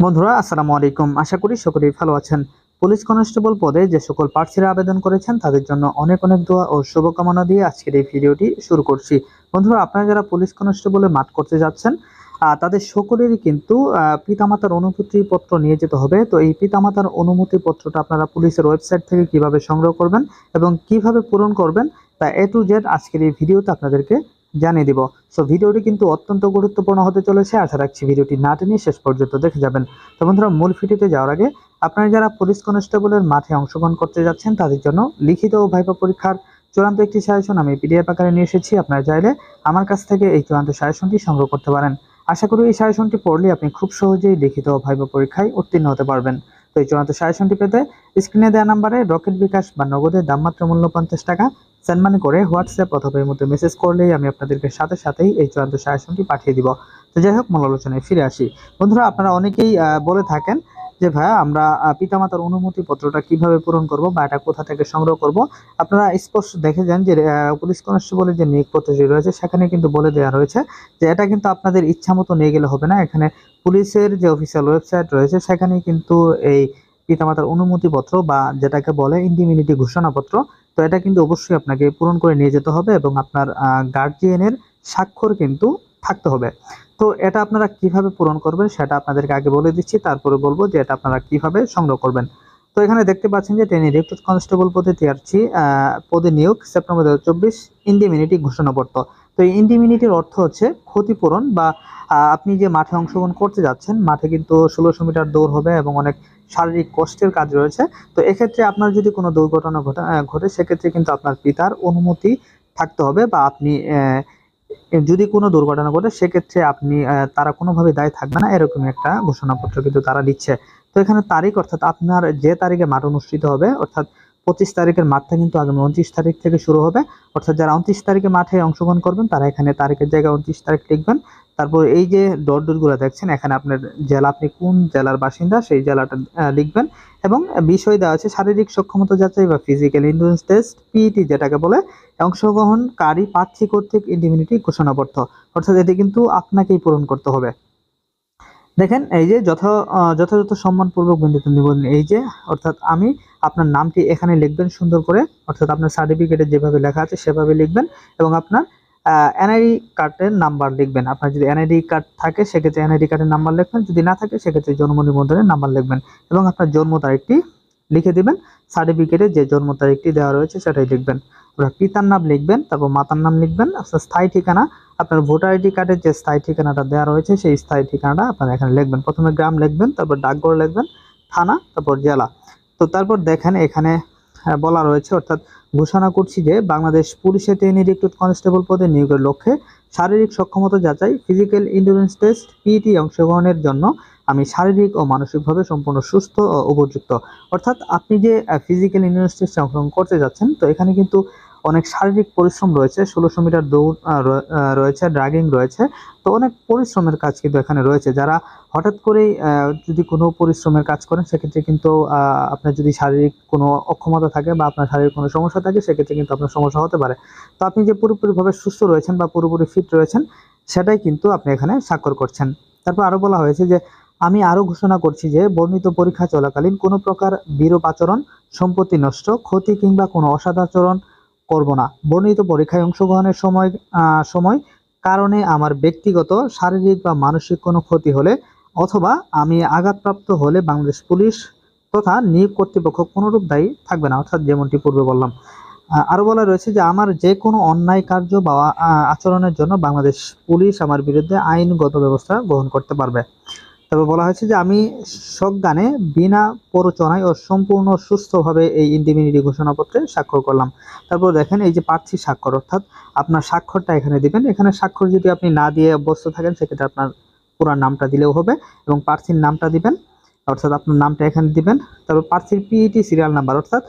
বন্ধুরা, আসসালামু আলাইকুম। আশা করি সকলেই ভালো আছেন। পুলিশ কনস্টেবল পদে যে সকল প্রার্থীরা আবেদন করেছেন, তাদের জন্য অনেক অনেক দোয়া ও শুভকামনা দিয়ে আজকের এই ভিডিওটি শুরু করছি। বন্ধুরা, আপনারা যারা পুলিশ কনস্টেবলে মাঠ করতে যাচ্ছেন তাদের সকলেরই কিন্তু পিতামাতার অনুমতি পত্র নিয়ে যেতে হবে। তো এই পিতামাতার অনুমতি পত্রটা আপনারা পুলিশের ওয়েবসাইট থেকে কীভাবে সংগ্রহ করবেন এবং কীভাবে পূরণ করবেন, তা এ টু জেড আজকের এই ভিডিওতে আপনাদেরকে জানিয়ে দিব। সো ভিডিওটি কিন্তু অত্যন্ত গুরুত্বপূর্ণ হতে চলেছে। আশা রাখছি ভিডিওটি না টেনে শেষ পর্যন্ত দেখে যাবেন। তো বন্ধুরা, মূল ভিডিওতে যাওয়ার আগে আপনারা যারা পুলিশ কনস্টেবলের মাঠে অংশগ্রহণ করতে যাচ্ছেন, তাদের জন্য লিখিত ও ভাইপা পরীক্ষার চূড়ান্ত একটি সাজেশন আমি পিডিএফ আকারে নিয়ে এসেছি। আপনারা চাইলে আমার কাছ থেকে এই চূড়ান্ত সাজেশনটি সংগ্রহ করতে পারেন। আশা করি এই সাজেশনটি পড়লে আপনি খুব সহজেই লিখিত ও ভাইপা পরীক্ষায় উত্তীর্ণ হতে পারবেন। তো এই চূড়ান্ত সাজেশনটি পেতে স্ক্রিনে দেওয়া নাম্বারে রকেট বিকাশ বা নগদের দাম মাত্র মূল্য পঞ্চাশ টাকা সেন্ড মানি করে হোয়াটসঅ্যাপ অথবা এর মধ্যে মেসেজ করলেই আমি আপনাদেরকে সাথে সাথেই এই চূড়ান্ত সাজেশনটি পাঠিয়ে দিব। তো যাই হোক, মূল আলোচনায় ফিরে আসি। বন্ধুরা, আপনারা অনেকেই বলে থাকেন যে, ভাইয়া, আমরা পিতামাতার অনুমতি পত্রটা কীভাবে পূরণ করব বা এটা কোথা থেকে সংগ্রহ করব? আপনারা স্পষ্ট দেখে যান যে পুলিশ কনস্টেবলের যে নিয়োগ পত্রটি রয়েছে, সেখানে কিন্তু বলে দেওয়া রয়েছে যে, এটা কিন্তু আপনাদের ইচ্ছা মতো নিয়ে গেলে হবে না। এখানে পুলিশের যে অফিসিয়াল ওয়েবসাইট রয়েছে সেখানে কিন্তু এই পিতামাতার অনুমতিপত্র বা যেটাকে বলে ইন্ডিমিনিটি ঘোষণাপত্র, তো এটা কিন্তু অবশ্যই আপনাকে পূরণ করে নিয়ে যেতে হবে এবং আপনার গার্জিয়ানের স্বাক্ষর কিন্তু থাকতে হবে। তো এটা আপনারা কীভাবে পূরণ করবেন সেটা আপনাদেরকে আগে বলে দিচ্ছি, তারপরে বলব যে এটা আপনারা কীভাবে সংগ্রহ করবেন। তো এখানে দেখতে পাচ্ছেন যে ট্রেনি রিক্রুট কনস্টেবল পদে টিআরসি পদে নিয়োগ সেপ্টেম্বর দু হাজার চব্বিশ ইন্ডিমিনিটি ঘোষণাপত্র। তো এই ইন্ডিমিনিটির অর্থ হচ্ছে ক্ষতিপূরণ বা আপনি যে মাঠে অংশগ্রহণ করতে যাচ্ছেন, মাঠে কিন্তু ষোলোশো মিটার দৌড় হবে এবং অনেক শারীরিক কষ্টের কাজ রয়েছে। তো এক্ষেত্রে আপনার যদি কোনো দুর্ঘটনা ঘটে সেক্ষেত্রে কিন্তু আপনার পিতার অনুমতি থাকতে হবে বা আপনি যদি কোনো দুর্ঘটনা ঘটে, সেক্ষেত্রে আপনি তারা কোনোভাবে দায় থাকবে না। এরকম একটা ঘোষণাপত্র কিন্তু তারা দিচ্ছে। তো এখানে তারিখ, অর্থাৎ আপনার যে তারিখে মাঠ অনুষ্ঠিত হবে, অর্থাৎ পঁচিশ তারিখের মাঠটা কিন্তু আগামী উনত্রিশ তারিখ থেকে শুরু হবে। অর্থাৎ যারা উনত্রিশ তারিখে মাঠে অংশগ্রহণ করবেন, তারা এখানে তারিখের জায়গায় উনত্রিশ তারিখ লিখবেন। তারপর এই যে ডট ডটগুলো দেখছেন, এখানে আপনার জেলা, আপনি কোন জেলার বাসিন্দা সেই জেলাটা লিখবেন এবং বিষয় দেওয়া আছে শারীরিক সক্ষমতা যাচাই বা ফিজিক্যাল ইন্ডুরেন্স টেস্ট পিইটি যেটাকে বলে, অংশগ্রহণকারী প্রার্থী কর্তৃক ইন্ডিমিনিটি ঘোষণাপত্র অর্থাৎ এটি কিন্তু আপনাকেই পূরণ করতে হবে। দেখেন, এই যে যথা যথাযথ সম্মানপূর্বক বিন্দুতে নিবন্ধন এই যে, অর্থাৎ আমি আপনার নামটি এখানে লিখবেন সুন্দর করে, অর্থাৎ আপনার সার্টিফিকেটে যেভাবে লেখা আছে সেভাবে লিখবেন এবং আপনার এনআইডি কার্ডের নাম্বার লিখবেন। আপনার যদি এনআইডি কার্ড থাকে, সেক্ষেত্রে এনআইডি কার্ডের নাম্বার লিখবেন। যদি না থাকে, সেক্ষেত্রে জন্ম নিবন্ধনের নাম্বার লিখবেন এবং আপনার জন্ম তারিখটি লিখে দিবেন। সার্টিফিকেটে যে জন্ম তারিখটি দেওয়া রয়েছে, সেটাই লিখবেন। আপনার পিতার নাম লিখবেন, তারপর মাতার নাম লিখবেন। আপনার স্থায়ী ঠিকানা, আপনার ভোটার আইডি কার্ডের যে স্থায়ী ঠিকানাটা দেওয়া রয়েছে, সেই স্থায়ী ঠিকানাটা আপনারা এখানে লিখবেন। প্রথমে গ্রাম লিখবেন, তারপর ডাকঘর লিখবেন, থানা, তারপর জেলা। তো তারপর দেখেন এখানে বলা রয়েছে, অর্থাৎ ঘোষণা করছি যে বাংলাদেশ পুলিশে ট্রেনি রিক্রুট কনস্টেবল পদে নিয়োগের লক্ষ্যে শারীরিক সক্ষমতা যাচাই, ফিজিক্যাল ইন্ডুরেন্স টেস্ট পিইটি অংশগ্রহণের জন্য আমি শারীরিক ও মানসিকভাবে সম্পূর্ণ সুস্থ ও উপযুক্ত। অর্থাৎ আপনি যে ফিজিক্যাল ইন্ডুরেন্স টেস্টে অংশগ্রহণ করতে যাচ্ছেন, তো এখানে কিন্তু অনেক শারীরিক পরিশ্রম রয়েছে, ষোলোশো মিটার দৌড় রয়েছে ড্রাগিং রয়েছে। তো অনেক পরিশ্রমের কাজ কিন্তু এখানে রয়েছে। যারা হঠাৎ করেই যদি কোনো পরিশ্রমের কাজ করেন, সেক্ষেত্রে কিন্তু আপনার যদি শারীরিক কোনো অক্ষমতা থাকে বা আপনার শারীরিক কোনো সমস্যা থাকে, সেক্ষেত্রে কিন্তু আপনার সমস্যা হতে পারে। তো আপনি যে পুরোপুরিভাবে সুস্থ রয়েছেন বা পুরোপুরি ফিট রয়েছেন, সেটাই কিন্তু আপনি এখানে স্বাক্ষর করছেন। তারপর আরও বলা হয়েছে যে, আমি আরও ঘোষণা করছি যে, বর্ণিত পরীক্ষা চলাকালীন কোনো প্রকার বিরূপ আচরণ, সম্পত্তি নষ্ট, ক্ষতি কিংবা কোনো অসদাচরণ করব না। বর্ণিত পরীক্ষায় অংশগ্রহণের সময় সময়, কারণে আমার ব্যক্তিগত, শারীরিক বা মানসিক কোনো ক্ষতি হলে অথবা আমি আঘাতপ্রাপ্ত হলে বাংলাদেশ পুলিশ তথা নিয়োগ কর্তৃপক্ষ কোনোরূপ দায়ী থাকবে না, অর্থাৎ যেমনটি পূর্বে বললাম। আরও বলা রয়েছে যে আমার যে কোনো অন্যায় কার্য বা আচরণের জন্য বাংলাদেশ পুলিশ আমার বিরুদ্ধে আইনগত ব্যবস্থা গ্রহণ করতে পারবে। তবে বলা হয়েছে যে আমি সজ্ঞানে বিনা প্ররোচনায় ও সম্পূর্ণ সুস্থভাবে এই ইন্ডিমিনিটি ঘোষণাপত্রে স্বাক্ষর করলাম। তারপর দেখেন এই যে প্রার্থী স্বাক্ষর, অর্থাৎ আপনার স্বাক্ষরটা এখানে দিবেন। এখানে স্বাক্ষর যদি আপনি না দিয়ে অভ্যস্ত থাকেন, সেক্ষেত্রে আপনার পুরো নামটা দিলেও হবে এবং প্রার্থীর নামটা দিবেন, অর্থাৎ আপনার নামটা এখানে দিবেন। তারপর প্রার্থীর পিইটি সিরিয়াল নাম্বার অর্থাৎ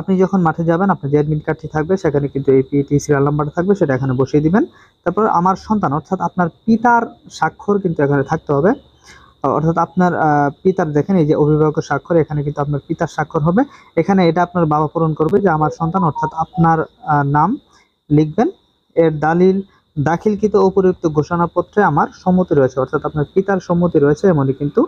আপনি যখন মাঠে যাবেন, আপনার যে অ্যাডমিট কার্ডটি থাকবে, সেখানে কিন্তু এই পিইটি সিরিয়াল নাম্বারটা থাকবে, সেটা এখানে বসিয়ে দিবেন। তারপর আমার সন্তান, অর্থাৎ আপনার পিতার স্বাক্ষর কিন্তু এখানে থাকতে হবে। অর্থাৎ আপনার পিতার দেখেন, এই যে অভিভাবকের স্বাক্ষর, এখানে কিন্তু আপনার পিতার স্বাক্ষর হবে। এখানে এটা আপনার বাবা পূরণ করবে যে আমার সন্তান, অর্থাৎ আপনার নাম লিখবেন। এর দালিল, দাখিলকৃত উপযুক্ত ঘোষণাপত্রে আমার সম্মতি রয়েছে, অর্থাৎ আপনার পিতার সম্মতি রয়েছে এমনই কিন্তু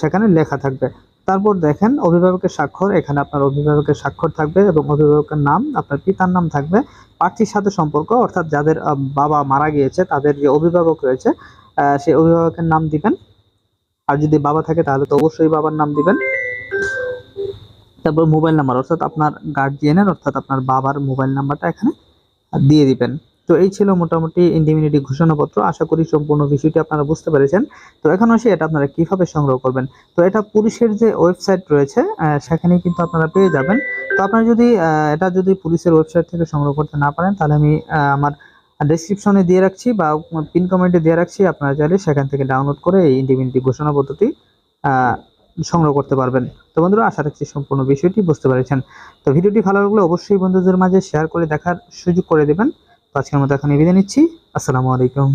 সেখানে লেখা থাকবে। তারপর দেখেন, অভিভাবকের স্বাক্ষর, এখানে আপনার অভিভাবকের স্বাক্ষর থাকবে এবং অভিভাবকের নাম, আপনার পিতার নাম থাকবে। প্রার্থীর সাথে সম্পর্ক, অর্থাৎ যাদের বাবা মারা গিয়েছে, তাদের যে অভিভাবক রয়েছে সেই অভিভাবকের নাম দিবেন। আর যদি বাবা থাকে তাহলে তো অবশ্যই বাবার নাম দিবেন। তারপর মোবাইল নাম্বার অর্থাৎ আপনার গার্জিয়ানের অর্থাৎ আপনার বাবার মোবাইল নাম্বারটা এখানে দিয়ে দিবেন। তো এই ছিল মোটামুটি ইন্ডিমিনিটি ঘোষণাপত্র। আশা করি সম্পূর্ণ বিষয়টি আপনারা বুঝতে পেরেছেন। তো এখন আসি এটা আপনারা কীভাবে সংগ্রহ করবেন? তো এটা পুলিশের যে ওয়েবসাইট রয়েছে সেখানে কিন্তু আপনারা পেয়ে যাবেন। তো আপনারা যদি এটা যদি পুলিশের ওয়েবসাইট থেকে সংগ্রহ করতে না পারেন, তাহলে আমি আমার ডেসক্রিপশনে দিয়ে রাখছি বা পিন কমেন্টে দিয়ে রাখছি, আপনারা চাইলে সেখান থেকে ডাউনলোড করে এই ইন্ডিমিনিটি ঘোষণা পদ্ধতি সংগ্রহ করতে পারবেন। তো বন্ধুরা, আশা রাখছি সম্পূর্ণ বিষয়টি বুঝতে পেরেছেন। তো ভিডিওটি ভালো লাগলে অবশ্যই বন্ধুদের মাঝে শেয়ার করে দেখার সুযোগ করে দেবেন। তো আজকের মতো এখানে বিদায় নিচ্ছি। আসসালামু আলাইকুম।